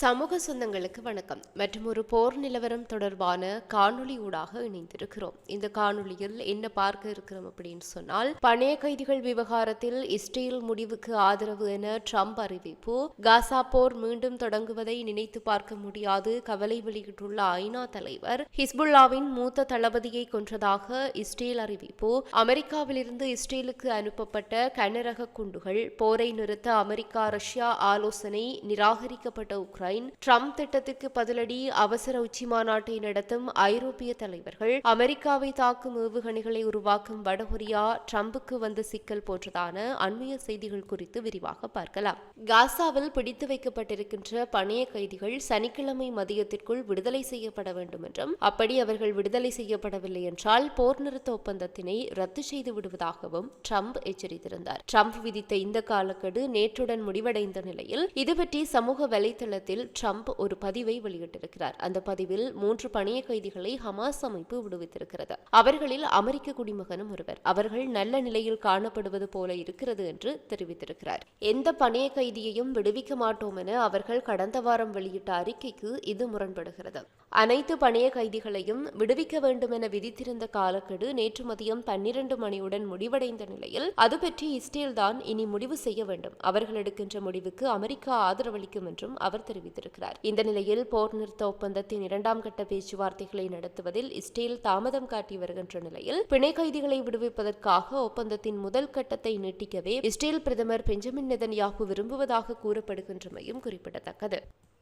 சமூக சொந்தங்களுக்கு வணக்கம். மற்றும் ஒரு போர் நிலவரம் தொடர்பான காணொளி ஊடாக இணைந்திருக்கிறோம். இந்த காணொளியில் என்ன பார்க்க இருக்கிறோம் அப்படின்னு சொன்னால் பணைய கைதிகள் விவகாரத்தில் இஸ்ரேல் முடிவுக்கு ஆதரவு என ட்ரம்ப் அறிவிப்பு. காசா போர் மீண்டும் தொடங்குவதை நினைத்து பார்க்க முடியாது கவலை வெளியிட்டுள்ள ஐநா தலைவர். ஹிஸ்புல்லாவின் மூத்த தளபதியை கொன்றதாக இஸ்ரேல் அறிவிப்பு. அமெரிக்காவிலிருந்து இஸ்ரேலுக்கு அனுப்பப்பட்ட கனரக குண்டுகள் போரை நிறுத்த அமெரிக்கா ரஷ்யா ஆலோசனை நிராகரிக்கப்பட்ட உக்ரைன் ட்ரம்ப் திட்டத்திற்கு பதிலடி அவசர உச்சி மாநாட்டை நடத்தும் ஐரோப்பிய தலைவர்கள் அமெரிக்காவை தாக்கும் ஏவுகணைகளை உருவாக்கும் வடகொரியா ட்ரம்புக்கு வந்த சிக்கல் போன்றதான அண்மைய செய்திகள் குறித்து விரிவாக பார்க்கலாம். காசாவில் பிடித்து வைக்கப்பட்டிருக்கின்ற பணைய கைதிகள் சனிக்கிழமை மதியத்திற்குள் விடுதலை செய்யப்பட வேண்டும் என்றும் அப்படி அவர்கள் விடுதலை செய்யப்படவில்லை என்றால் போர் நிறுத்த ஒப்பந்தத்தினை ரத்து செய்து விடுவதாகவும் ட்ரம்ப் எச்சரித்திருந்தார். ட்ரம்ப் விதித்த இந்த காலக்கெடு நேற்றுடன் முடிவடைந்த நிலையில் இதுபற்றி சமூக வலைதளத்தில் ட்ரம்ப் ஒரு பதிவை வெளியிட்டிருக்கிறார். அந்த பதிவில் மூன்று பணைய கைதிகளை ஹமாஸ் அமைப்பு விடுவித்திருக்கிறது. அவர்களில் அமெரிக்க குடிமகனும் ஒருவர். அவர்கள் நல்ல நிலையில் காணப்படுவது போல இருக்கிறது என்று தெரிவித்திருக்கிறார். எந்த பணைய கைதியையும் விடுவிக்க மாட்டோம் என அவர்கள் கடந்த வாரம் வெளியிட்ட அறிக்கைக்கு இது முரண்படுகிறது. அனைத்து பணைய கைதிகளையும் விடுவிக்க வேண்டும் என விதித்திருந்த காலக்கெடு நேற்று மதியம் பன்னிரண்டு மணியுடன் முடிவடைந்த நிலையில் அது பற்றி இஸ்ரேல் தான் இனி முடிவு செய்ய வேண்டும். அவர்கள் எடுக்கின்ற முடிவுக்கு அமெரிக்கா ஆதரவளிக்கும் என்றும் அவர் தெரிவித்திருக்கிறார். இந்த நிலையில் போர் நிறுத்த ஒப்பந்தத்தின் இரண்டாம் கட்ட பேச்சுவார்த்தைகளை நடத்துவதில் இஸ்ரேல் தாமதம் காட்டி வருகின்ற நிலையில் பிணை கைதிகளை விடுவிப்பதற்காக ஒப்பந்தத்தின் முதல் கட்டத்தை நீட்டிக்கவே இஸ்ரேல் பிரதமர் பெஞ்சமின் நெதன்யாகு விரும்புவதாக கூறப்படுகின்றமையும் குறிப்பிடத்தக்கது.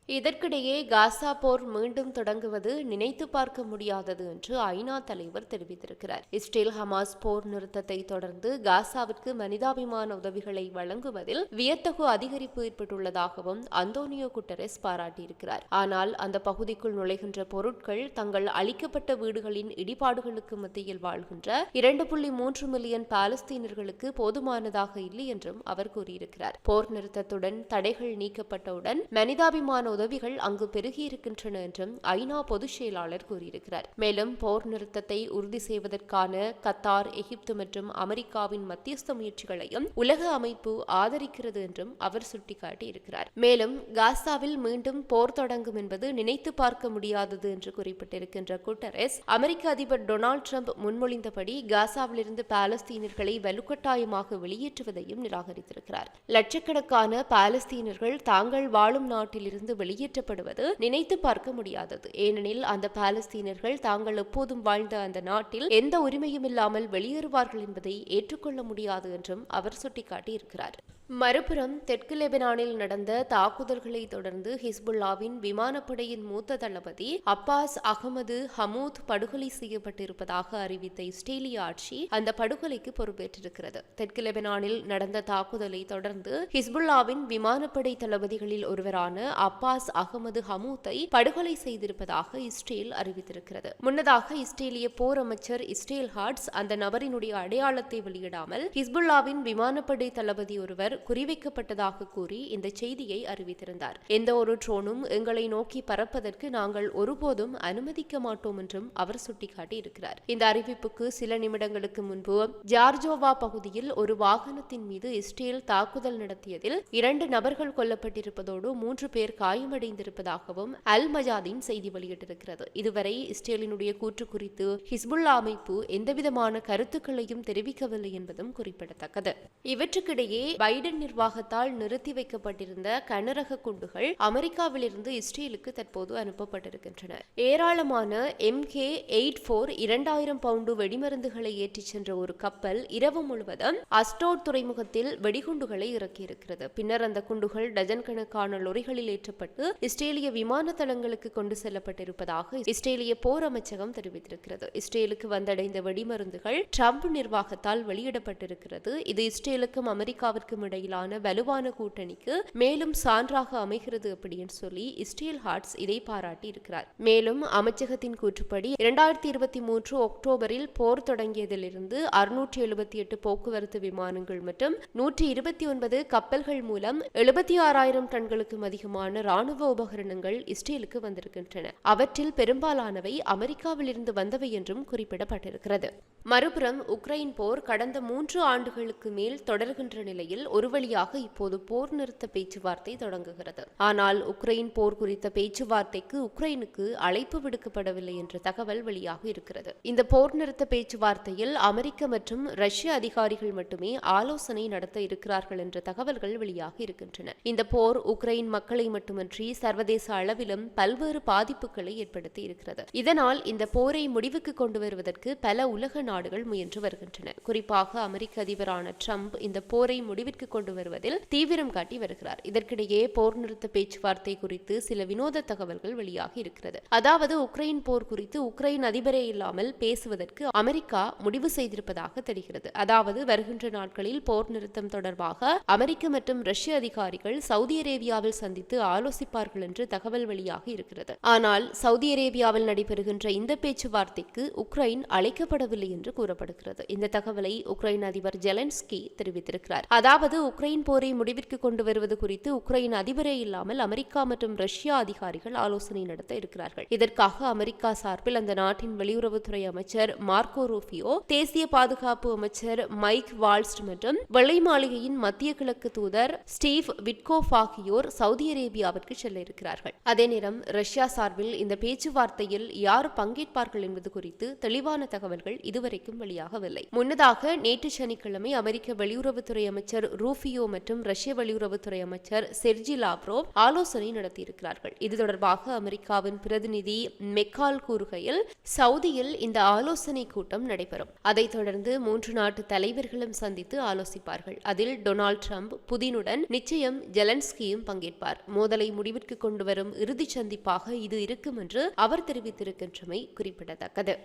இதற்கிடையே காசா போர் மீண்டும் தொடங்குவது நினைத்து பார்க்க முடியாதது என்று ஐநா தலைவர் தெரிவித்திருக்கிறார். இஸ்ரேல் ஹமாஸ் போர் நிறுத்தத்தை தொடர்ந்து காசாவிற்கு மனிதாபிமான உதவிகளை வழங்குவதில் வியத்தகு அதிகரிப்பு ஏற்பட்டுள்ளதாகவும் அந்தோனியோ குட்டரஸ் பாராட்டியிருக்கிறார். ஆனால் அந்த பகுதிக்குள் நுழைகின்ற பொருட்கள் தங்கள் அளிக்கப்பட்ட வீடுகளின் இடிபாடுகளுக்கு மத்தியில் வாழ்கின்ற இரண்டு புள்ளி மூன்று மில்லியன் பாலஸ்தீனர்களுக்கு போதுமானதாக இல்லை என்றும் அவர் கூறியிருக்கிறார். போர் நிறுத்தத்துடன் தடைகள் நீக்கப்பட்டவுடன் மனிதாபிமான உதவிகள் அங்கு பெருகியிருக்கின்றன என்றும் ஐநா பொதுச் செயலாளர் கூறியிருக்கிறார். மேலும் போர் நிறுத்தத்தை உறுதி செய்வதற்கான கத்தார் எகிப்து மற்றும் அமெரிக்காவின் மத்தியஸ்த முயற்சிகளையும் உலக அமைப்பு ஆதரிக்கிறது என்றும் அவர் சுட்டிக்காட்டியிருக்கிறார். மேலும் காசாவில் மீண்டும் போர் தொடங்கும் என்பது நினைத்து பார்க்க முடியாதது என்று குறிப்பிட்டிருக்கின்ற குட்டரஸ் அமெரிக்க அதிபர் டொனால்டு ட்ரம்ப் முன்மொழிந்தபடி காசாவிலிருந்து பாலஸ்தீனர்களை வலுக்கட்டாயமாக வெளியேற்றுவதையும் நிராகரித்திருக்கிறார். லட்சக்கணக்கான பாலஸ்தீனர்கள் தாங்கள் வாழும் நாட்டிலிருந்து வெளியேற்றப்படுவது நினைத்து பார்க்க முடியாதது. ஏனெனில் அந்த பாலஸ்தீனர்கள் தாங்கள் எப்போதும் வாழ்ந்த அந்த நாட்டில் எந்த உரிமையும் இல்லாமல் வெளியேறுவார்கள் என்பதை ஏற்றுக்கொள்ள முடியாது என்றும் அவர் சுட்டிக்காட்டியிருக்கிறார். மறுபுறம் தெற்கு லெபனானில் நடந்த தாக்குதல்களை தொடர்ந்து ஹிஸ்புல்லாவின் விமானப்படையின் மூத்த தளபதி அப்பாஸ் அகமது ஹமூத் படுகொலை செய்யப்பட்டிருப்பதாக அறிவித்த இஸ்ரேலிய ஆட்சி அந்த படுகொலைக்கு பொறுப்பேற்றிருக்கிறது. தெற்கு லெபனானில் நடந்த தாக்குதலை தொடர்ந்து ஹிஸ்புல்லாவின் விமானப்படை தளபதிகளில் ஒருவரான அப்பாஸ் அகமது ஹமூத்தை படுகொலை செய்திருப்பதாக இஸ்ரேல் அறிவித்திருக்கிறது. முன்னதாக இஸ்ரேலிய போர் அமைச்சர் இஸ்ரேல் ஹார்ட்ஸ் அந்த நபரினுடைய அடையாளத்தை வெளியிடாமல் ஹிஸ்புல்லாவின் விமானப்படை தளபதி ஒருவர் குறிவைக்கப்பட்டதாக கூறி இந்த செய்தியை அறிவித்திருந்தார். எந்த ஒரு ட்ரோனும் எங்களை நோக்கி பறப்பதற்கு நாங்கள் ஒருபோதும் அனுமதிக்க மாட்டோம் என்றும் அவர் சுட்டிக்காட்டியிருக்கிறார். இந்த அறிவிப்புக்கு சில நிமிடங்களுக்கு முன்பு ஜார்ஜோவா பகுதியில் ஒரு வாகனத்தின் மீது இஸ்ரேல் தாக்குதல் நடத்தியதில் இரண்டு நபர்கள் கொல்லப்பட்டிருப்பதோடு மூன்று பேர் காயமடைந்திருப்பதாகவும் அல் மஜாதின் செய்தி வெளியிட்டிருக்கிறது. இதுவரை இஸ்ரேலினுடைய கூற்று குறித்து ஹிஸ்புல்லா அமைப்பு எந்தவிதமான கருத்துக்களையும் தெரிவிக்கவில்லை என்பதும் குறிப்பிடத்தக்கது. இவற்றுக்கிடையே பைடன் பைடன் நிர்வாகத்தால் நிறுத்தி வைக்கப்பட்டிருந்த கனரக குண்டுகள் அமெரிக்காவிலிருந்து இஸ்ரேலுக்கு தற்போது அனுப்பப்பட்டிருக்கின்றன. ஏராளமான எம் கே எயிட் போர் இரண்டாயிரம் பவுண்டு வெடிமருந்துகளை ஏற்றிச் சென்ற ஒரு கப்பல் இரவு முழுவதும் அஸ்டோட் துறைமுகத்தில் வெடிகுண்டுகளை இறக்கியிருக்கிறது. பின்னர் அந்த குண்டுகள் டஜன் கணக்கான லொரிகளில் ஏற்றப்பட்டு இஸ்ரேலிய விமான தளங்களுக்கு கொண்டு செல்லப்பட்டிருப்பதாக இஸ்ரேலிய போர் அமைச்சகம் தெரிவித்திருக்கிறது. இஸ்ரேலுக்கு வந்தடைந்த வெடிமருந்துகள் ட்ரம்ப் நிர்வாகத்தால் வெளியிடப்பட்டிருக்கிறது. இது இஸ்ரேலுக்கும் அமெரிக்காவிற்கும் இடையே அடிப்படையிலான வலுவான கூட்டணிக்கு மேலும் சான்றாக அமைகிறது அப்படின்னு சொல்லி இஸ்ரேல் ஹார்ட்ஸ் இதை பாராட்டி இருக்கிறார் மேலும் அமைச்சகத்தின் கூற்றுப்படி இரண்டாயிரத்தி இருபத்தி மூன்று அக்டோபரில் போர் தொடங்கியதிலிருந்து அறுநூற்றி எழுபத்தி எட்டு போக்குவரத்து விமானங்கள் மற்றும் நூற்றி இருபத்தி ஒன்பது கப்பல்கள் மூலம் எழுபத்தி ஆறாயிரம் டன்களுக்கும் அதிகமான ராணுவ உபகரணங்கள் இஸ்ரேலுக்கு வந்திருக்கின்றன. அவற்றில் பெரும்பாலானவை அமெரிக்காவிலிருந்து வந்தவை என்றும் குறிப்பிடப்பட்டிருக்கிறது. மறுபுறம் உக்ரைன் போர் கடந்த மூன்று ஆண்டுகளுக்கு மேல் தொடர்கின்ற நிலையில் ஒரு ஒரு வழியாக இப்போது போர் நிறுத்த பேச்சுவார்த்தை தொடங்குகிறது. ஆனால் உக்ரைன் போர் குறித்த பேச்சுவார்த்தைக்கு உக்ரைனுக்கு அழைப்பு விடுக்கப்படவில்லை என்ற தகவல் வெளியாக இருக்கிறது. இந்த போர் நிறுத்த பேச்சுவார்த்தையில் அமெரிக்க மற்றும் ரஷ்ய அதிகாரிகள் மட்டுமே ஆலோசனை நடத்த இருக்கிறார்கள் என்ற தகவல்கள் வெளியாக இருக்கின்றன. இந்த போர் உக்ரைன் மக்களை மட்டுமின்றி சர்வதேச அளவிலும் பல்வேறு பாதிப்புகளை ஏற்படுத்தி இருக்கிறது. இதனால் இந்த போரை முடிவுக்கு கொண்டு வருவதற்கு பல உலக நாடுகள் முயன்று வருகின்றன. குறிப்பாக அமெரிக்க அதிபரான ட்ரம்ப் இந்த போரை முடிவிற்கு கொண்டு வருவதில் தீவிரம் காட்டி வருகிறார். இதற்கிடையே போர் நிறுத்த பேச்சுவார்த்தை குறித்து சில வினோத தகவல்கள் வெளியாகி இருக்கிறது. அதாவது உக்ரைன் போர் குறித்து உக்ரைன் அதிபரே இல்லாமல் பேசுவதற்கு அமெரிக்கா முடிவு செய்திருப்பதாக தெரிகிறது. அதாவது வருகின்ற நாட்களில் போர் நிறுத்தம் தொடர்பாக அமெரிக்க மற்றும் ரஷ்ய அதிகாரிகள் சவுதி அரேபியாவில் சந்தித்து ஆலோசிப்பார்கள் என்று தகவல் வெளியாகி இருக்கிறது. ஆனால் சவுதி அரேபியாவில் நடைபெறுகின்ற இந்த பேச்சுவார்த்தைக்கு உக்ரைன் அழைக்கப்படவில்லை என்று கூறப்படுகிறது. இந்த தகவலை உக்ரைன் அதிபர் ஜெலன்ஸ்கி தெரிவித்திருக்கிறார். அதாவது உக்ரைன் போரை முடிவிற்கு கொண்டு வருவது குறித்து உக்ரைன் அதிபரே இல்லாமல் அமெரிக்கா மற்றும் ரஷ்யா அதிகாரிகள் ஆலோசனை நடத்த இருக்கிறார்கள். இதற்காக அமெரிக்கா சார்பில் அந்த நாட்டின் வெளியுறவுத்துறை அமைச்சர் மார்க்கோ ரூபியோ தேசிய பாதுகாப்பு அமைச்சர் மைக் வால்ஸ்ட் மற்றும் வெள்ளை மாளிகையின் மத்திய கிழக்கு தூதர் ஸ்டீவ் விட்கோஃப் ஆகியோர் சவுதி அரேபியாவிற்கு செல்ல இருக்கிறார்கள். அதே நேரம் ரஷ்யா சார்பில் இந்த பேச்சுவார்த்தையில் யார் பங்கேற்பார்கள் என்பது குறித்து தெளிவான தகவல்கள் இதுவரைக்கும் வெளியாகவில்லை. முன்னதாக நேற்று சனிக்கிழமை அமெரிக்க வெளியுறவுத்துறை அமைச்சர் ரூ ரூபியோ மற்றும் ரஷ்ய வெளியுறவுத்துறை அமைச்சர் செர்ஜி லாவ்ரோவ் ஆலோசனை நடத்தியிருக்கிறார்கள். இது தொடர்பாக அமெரிக்காவின் பிரதிநிதி மெக்கால் கூறுகையில் சவுதியில் இந்த ஆலோசனை கூட்டம் நடைபெறும். அதைத் தொடர்ந்து மூன்று நாட்டு தலைவர்களும் சந்தித்து ஆலோசிப்பார்கள். அதில் டொனால்ட் ட்ரம்ப் புதினுடன் நிச்சயம் ஜெலன்ஸ்கியும் பங்கேற்பார். மோதலை முடிவிற்கு கொண்டு வரும் இறுதி சந்திப்பாக இது இருக்கும் என்று அவர் தெரிவித்திருக்கின்றமை குறிப்பிடத்தக்கது.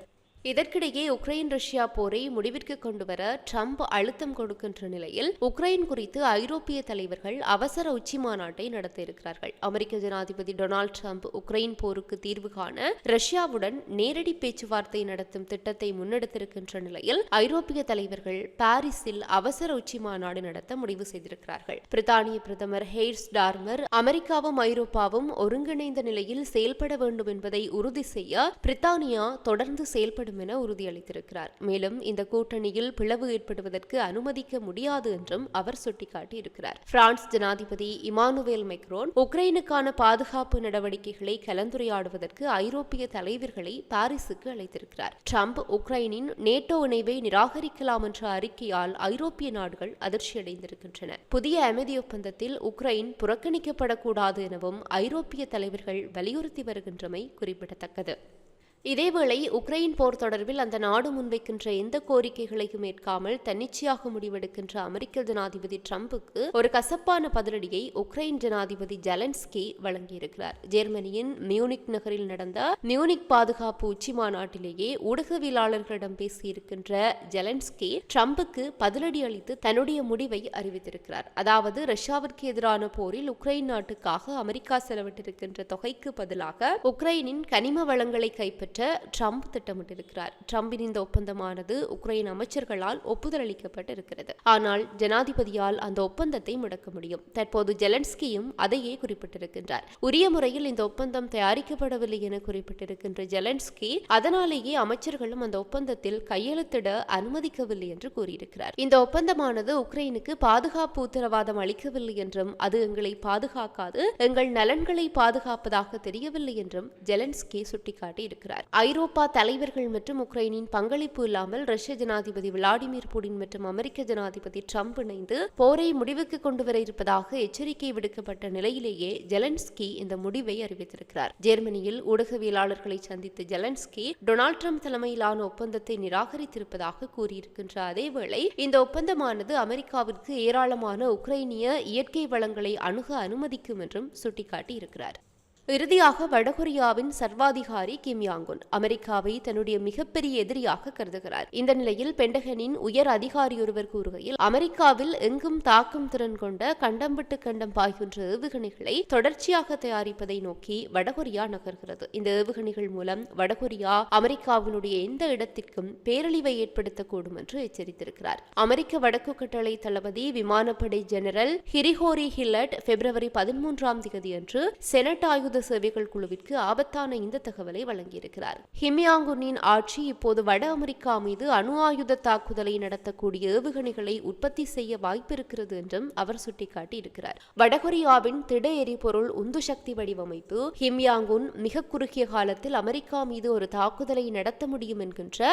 இதற்கிடையே உக்ரைன் ரஷ்யா போரை முடிவிற்கு கொண்டுவர ட்ரம்ப் அழுத்தம் கொடுக்கின்ற நிலையில் உக்ரைன் குறித்து ஐரோப்பிய தலைவர்கள் அவசர உச்சி மாநாட்டை நடத்த இருக்கிறார்கள் அமெரிக்க ஜனாதிபதி டொனால்டு ட்ரம்ப் உக்ரைன் போருக்கு தீர்வு காண ரஷ்யாவுடன் நேரடி பேச்சுவார்த்தை நடத்தும் திட்டத்தை முன்னெடுத்திருக்கின்ற நிலையில் ஐரோப்பிய தலைவர்கள் பாரிஸில் அவசர உச்சி மாநாடு நடத்த முடிவு செய்திருக்கிறார்கள். பிரித்தானிய பிரதமர் ஹெய்ஸ் டார்மர் அமெரிக்காவும் ஐரோப்பாவும் ஒருங்கிணைந்த நிலையில் செயல்பட வேண்டும் என்பதை உறுதி செய்ய பிரித்தானியா தொடர்ந்து செயல்பட வேண்டும் என உறுதியளித்திருக்கிறார். மேலும் இந்த கூட்டணியில் பிளவு ஏற்படுவதற்கு அனுமதிக்க முடியாது என்றும் அவர் சுட்டிக்காட்டியிருக்கிறார். பிரான்ஸ் ஜனாதிபதி இமானுவேல் மெக்ரோன் உக்ரைனுக்கான பாதுகாப்பு நடவடிக்கைகளை கலந்துரையாடுவதற்கு ஐரோப்பிய தலைவர்களை பாரிஸுக்கு அழைத்திருக்கிறார். டிரம்ப் உக்ரைனின் நேட்டோ இணைவை நிராகரிக்கலாம் என்ற அறிக்கையால் ஐரோப்பிய நாடுகள் அதிர்ச்சியடைந்திருக்கின்றன. புதிய அமைதி ஒப்பந்தத்தில் உக்ரைன் புறக்கணிக்கப்படக்கூடாது எனவும் ஐரோப்பிய தலைவர்கள் வலியுறுத்தி வருகின்றமை குறிப்பிடத்தக்கது. இதேவேளை உக்ரைன் போர் தொடர்பில் அந்த நாடு முன்வைக்கின்ற எந்த கோரிக்கைகளையும் ஏற்காமல் தன்னிச்சையாக முடிவெடுக்கின்ற அமெரிக்க ஜனாதிபதி ட்ரம்புக்கு ஒரு கசப்பான பதிலடியை உக்ரைன் ஜனாதிபதி ஜலன்ஸ்கி வழங்கியிருக்கிறார். ஜெர்மனியின் மியூனிக் நகரில் நடந்த மியூனிக் பாதுகாப்பு உச்சி மாநாட்டிலேயே ஊடகவியலாளர்களிடம் பேசியிருக்கின்ற ஜெலன்ஸ்கி ட்ரம்புக்கு பதிலடி அளித்து தன்னுடைய முடிவை அறிவித்திருக்கிறார். அதாவது ரஷ்யாவிற்கு எதிரான போரில் உக்ரைன் நாட்டுக்காக அமெரிக்கா செலவிட்டிருக்கின்ற தொகைக்கு பதிலாக உக்ரைனின் கனிம வளங்களை கைப்பற்ற நிறைவேற்ற ட்ரம்ப் திட்டமிட்டிருக்கிறார். ட்ரம்பின் இந்த ஒப்பந்தமானது உக்ரைன் அமைச்சர்களால் ஒப்புதல் அளிக்கப்பட்டு இருக்கிறது ஆனால் ஜனாதிபதியால் அந்த ஒப்பந்தத்தை முடக்க முடியும். தற்போது ஜெலன்ஸ்கியும் அதையே குறிப்பிட்டிருக்கின்றார். உரிய முறையில் இந்த ஒப்பந்தம் தயாரிக்கப்படவில்லை என குறிப்பிட்டிருக்கின்ற ஜெலன்ஸ்கி அதனாலேயே அமைச்சர்களும் அந்த ஒப்பந்தத்தில் கையெழுத்திட அனுமதிக்கவில்லை என்று கூறியிருக்கிறார். இந்த ஒப்பந்தமானது உக்ரைனுக்கு பாதுகாப்பு உத்தரவாதம் அளிக்கவில்லை என்றும் அது எங்களை பாதுகாக்காது எங்கள் நலன்களை பாதுகாப்பதாக தெரியவில்லை என்றும் ஜெலன்ஸ்கி சுட்டிக்காட்டி இருக்கிறார் ஐரோப்பா தலைவர்கள் மற்றும் உக்ரைனின் பங்களிப்பு இல்லாமல் ரஷ்ய ஜனாதிபதி விளாடிமிர் புடின் மற்றும் அமெரிக்க ஜனாதிபதி ட்ரம்ப் இணைந்து போரை முடிவுக்கு கொண்டு வர இருப்பதாக எச்சரிக்கை விடுக்கப்பட்ட நிலையிலேயே ஜெலன்ஸ்கி இந்த முடிவை அறிவித்திருக்கிறார். ஜெர்மனியில் ஊடகவியலாளர்களை சந்தித்த ஜெலன்ஸ்கி டொனால்ட் ட்ரம்ப் தலைமையிலான ஒப்பந்தத்தை நிராகரித்திருப்பதாக கூறியிருக்கின்ற அதேவேளை இந்த ஒப்பந்தமானது அமெரிக்காவிற்கு ஏராளமான உக்ரைனிய இயற்கை வளங்களை அணுக அனுமதிக்கும் என்றும் சுட்டிக்காட்டி இருக்கிறார் இறுதியாக வடகொரியாவின் சர்வாதிகாரி கிம் யாங்குன் அமெரிக்காவை தன்னுடைய மிகப்பெரிய எதிரியாக கருதுகிறார். இந்த நிலையில் பெண்டகனின் உயர் அதிகாரியொருவர் கூறுகையில் அமெரிக்காவில் எங்கும் தாக்கும் திறன் கொண்ட கண்டம் விட்டு கண்டம் பாய்கின்ற ஏவுகணைகளை தொடர்ச்சியாக தயாரிப்பதை நோக்கி வடகொரியா நகர்கிறது. இந்த ஏவுகணைகள் மூலம் வடகொரியா அமெரிக்காவினுடைய எந்த இடத்திற்கும் பேரழிவை ஏற்படுத்தக்கூடும் என்று எச்சரித்திருக்கிறார். அமெரிக்க வடக்கு கட்டளை தளபதி விமானப்படை ஜெனரல் ஹிரிஹோரி ஹில்லட் பிப்ரவரி பதிமூன்றாம் தேதி அன்று செனட் ஆயுத ஆயுத சேவைகள் குழுவிற்கு ஆபத்தான இந்த தகவலை வழங்கியிருக்கிறார். ஹிமியாங்குனின் ஆட்சி இப்போது வட அமெரிக்கா மீது அணு ஆயுத தாக்குதலை நடத்தக்கூடிய ஏவுகணைகளை உற்பத்தி செய்ய வாய்ப்பிருக்கிறது என்றும் அவர் சுட்டிக்காட்டியிருக்கிறார். வடகொரியாவின் திட எரிபொருள் உந்து சக்தி வடிவமைப்பு ஹிம்யாங்குன் மிக குறுகிய காலத்தில் அமெரிக்கா மீது ஒரு தாக்குதலை நடத்த முடியும் என்கின்ற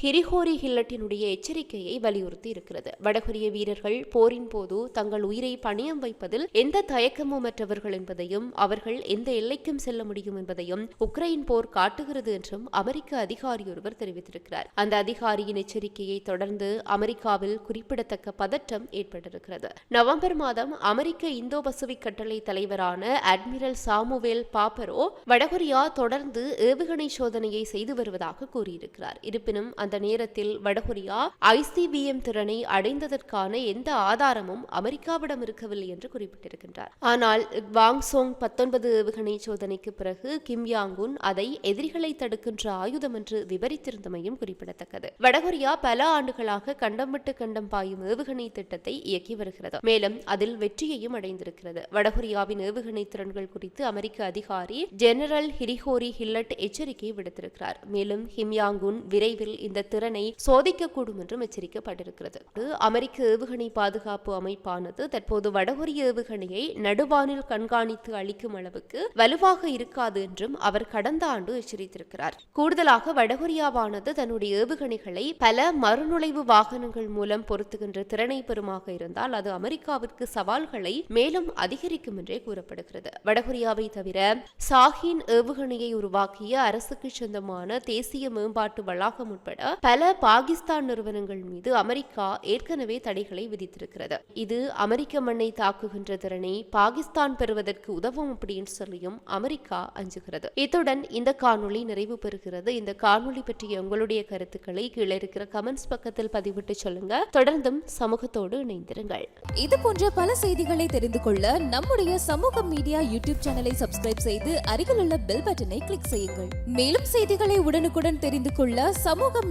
ஹிரிஹோரி ஹில்லட்டினுடைய எச்சரிக்கையை வலியுறுத்தி இருக்கிறது வடகொரிய வீரர்கள் போரின் போது தங்கள் உயிரை பணியம் வைப்பதில் எந்த தயக்கமும் அற்றவர்கள் என்பதையும் அவர்கள் எந்த எல்லைக்கும் செல்ல முடியும் என்பதையும் உக்ரைன் போர் காட்டுகிறது என்றும் அமெரிக்க அதிகாரி ஒருவர் தெரிவித்திருக்கிறார். அந்த அதிகாரியின் எச்சரிக்கையை தொடர்ந்து அமெரிக்காவில் குறிப்பிடத்தக்க பதற்றம் ஏற்பட்டிருக்கிறது. நவம்பர் மாதம் அமெரிக்க இந்தோ பசிபிக் கட்டளை தலைவரான அட்மிரல் சாமுவேல் பாப்பரோ வடகொரியா தொடர்ந்து ஏவுகணை சோதனையை செய்து வருவதாக கூறியிருக்கிறார். இருப்பினும் அந்த நேரத்தில் வடகொரியா ஐசிபிஎம் திறனை அடைந்ததற்கான எந்த ஆதாரமும் அமெரிக்காவிடம் இருக்கவில்லை என்று குறிப்பிட்டிருக்கின்றார். ஆனால் வாங்சோங் பத்தொன்பது ஏவுகணை சோதனைக்கு பிறகு கிம் யாங்குன் அதை எதிரிகளை தடுக்கின்ற ஆயுதம் என்று விவரித்திருந்தமையும் குறிப்பிடத்தக்கது. வடகொரியா பல ஆண்டுகளாக கண்டம் விட்டு கண்டம் பாயும் ஏவுகணை திட்டத்தை இயக்கி வருகிறது. மேலும் அதில் வெற்றியையும் அடைந்திருக்கிறது. வடகொரியாவின் ஏவுகணை திறன்கள் குறித்து அமெரிக்க அதிகாரி ஜெனரல் ஹிரிஹோரி ஹில்லட் எச்சரிக்கை விடுத்திருக்கிறார். மேலும் ஹிம்யாங்குன் விரைவில் இந்த இந்த திறனை சோதிக்கக்கூடும் என்றும் எச்சரிக்கப்பட்டிருக்கிறது. அமெரிக்க ஏவுகணை பாதுகாப்பு அமைப்பானது தற்போது வடகொரிய ஏவுகணையை நடுவானில் கண்காணித்து அளிக்கும் அளவுக்கு வலுவாக இருக்காது என்றும் அவர் கடந்த ஆண்டு எச்சரித்திருக்கிறார். கூடுதலாக வடகொரியாவானது தன்னுடைய ஏவுகணைகளை பல மறுநுழைவு வாகனங்கள் மூலம் பொருத்துகின்ற திறனை பெறுமாக இருந்தால் அது அமெரிக்காவிற்கு சவால்களை மேலும் அதிகரிக்கும் என்றே கூறப்படுகிறது. வடகொரியாவை தவிர சாஹின் ஏவுகணையை உருவாக்கிய அரசுக்கு சொந்தமான தேசிய மேம்பாட்டு வளாகம் உட்பட உட்பட பல பாகிஸ்தான் நிறுவனங்கள் மீது அமெரிக்கா ஏற்கனவே தடைகளை விதித்திருக்கிறது. இது அமெரிக்க மண்ணை தாக்குகின்ற திறனை பாகிஸ்தான் பெறுவதற்கு உதவும் அப்படின்னு சொல்லியும் அமெரிக்கா அஞ்சுகிறது. இத்துடன் இந்த காணொளி நிறைவு பெறுகிறது. இந்த காணொளி பற்றிய உங்களுடைய கருத்துக்களை கீழே இருக்கிற கமெண்ட்ஸ் பக்கத்தில் பதிவிட்டு சொல்லுங்க. தொடர்ந்தும் சமூகத்தோடு இணைந்திருங்கள். இது போன்ற பல செய்திகளை தெரிந்து கொள்ள நம்முடைய சமூக மீடியா யூடியூப் சேனலை சப்ஸ்கிரைப் செய்து அருகில் உள்ள பெல் பட்டனை கிளிக் செய்யுங்கள். மேலும் செய்திகளை உடனுக்குடன் தெரிந்து கொள்ள சமூக